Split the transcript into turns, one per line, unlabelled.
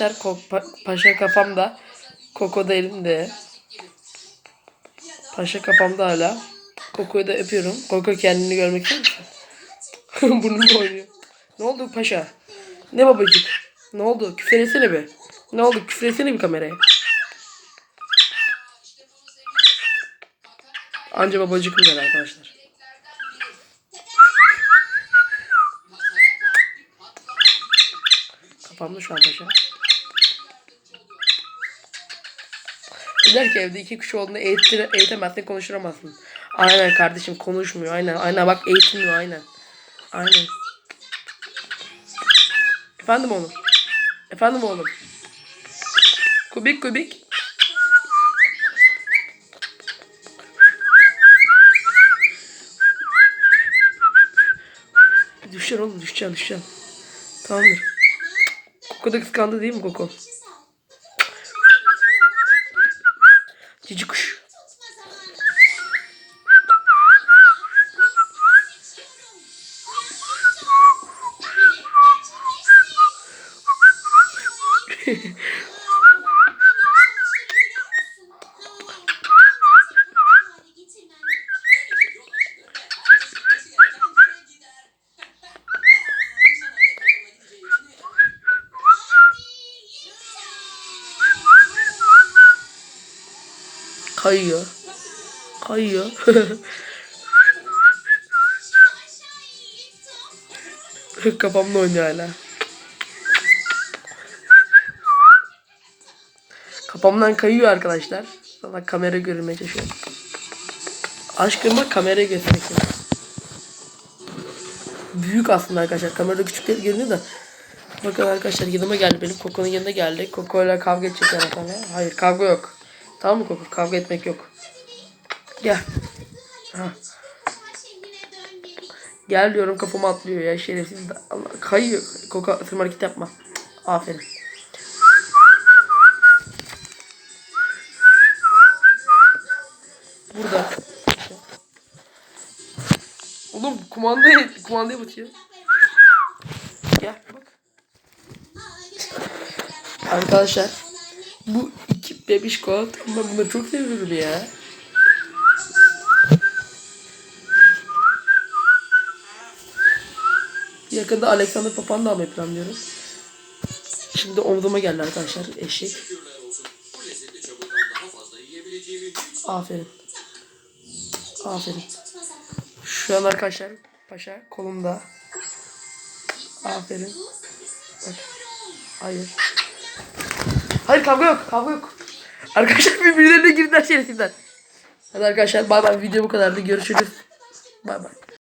Arkadaşlar paşa kafamda. Koko da elimde. Paşa kafamda hala. Koko'yu da öpüyorum. Koko kendini görmek ister misin? Burnumda oynuyor. Ne oldu paşa? Ne babacık? Ne oldu? Küfür etsene be. Ne oldu? Küfür etsene bir kameraya. Anca babacıkım der arkadaşlar. Kafamda şu an paşa. Dediler ki evde iki kişi olduğunda eğitir, eğitemezsin konuşturamazsın. Aynen kardeşim konuşmuyor aynen. Aynen bak eğitilmiyor aynen. Aynen. Efendim oğlum. Efendim oğlum. Kubik kubik. Düşeceksin oğlum düşeceksin düşeceksin. Tamamdır. Koko da kıskandı değil mi Koko? Cici kuş. Kayıyor. Kayıyor. Kafamda oynuyor hala. Kafamdan kayıyor arkadaşlar. Valla kamera görülmeye çalışıyor. Aşkım bak kameraya göstermek istiyorum. Büyük aslında arkadaşlar. Kamerada küçük görünüyor da. Bakın arkadaşlar yanıma geldi benim. Koko'nun yanına geldi. Koko ile kavga edecekler. Hayır kavga yok. Tamam mı Koko? Kavga etmek yok. Gel. Ha. Gel diyorum kafama atlıyor ya şerefsiz. Allah kayıyor. Isırma hareket yapma. Aferin. Burada. Oğlum kumandayı kumandaya batıyor. Gel bak. Arkadaşlar bu bebişko ben bunları çok seviyorum ya. Yakında Alexander Papan da almayı planlıyorum. Şimdi omzuma geldi arkadaşlar eşek. Aferin. Aferin. Şu an arkadaşlar paşa kolumda. Aferin. Bak. Hayır. Hayır kavga yok. Kavga yok. Arkadaşlar birbirlerine girdiler şerefsizler. Hadi arkadaşlar bay bay video bu kadardı. Görüşürüz. Bay bay.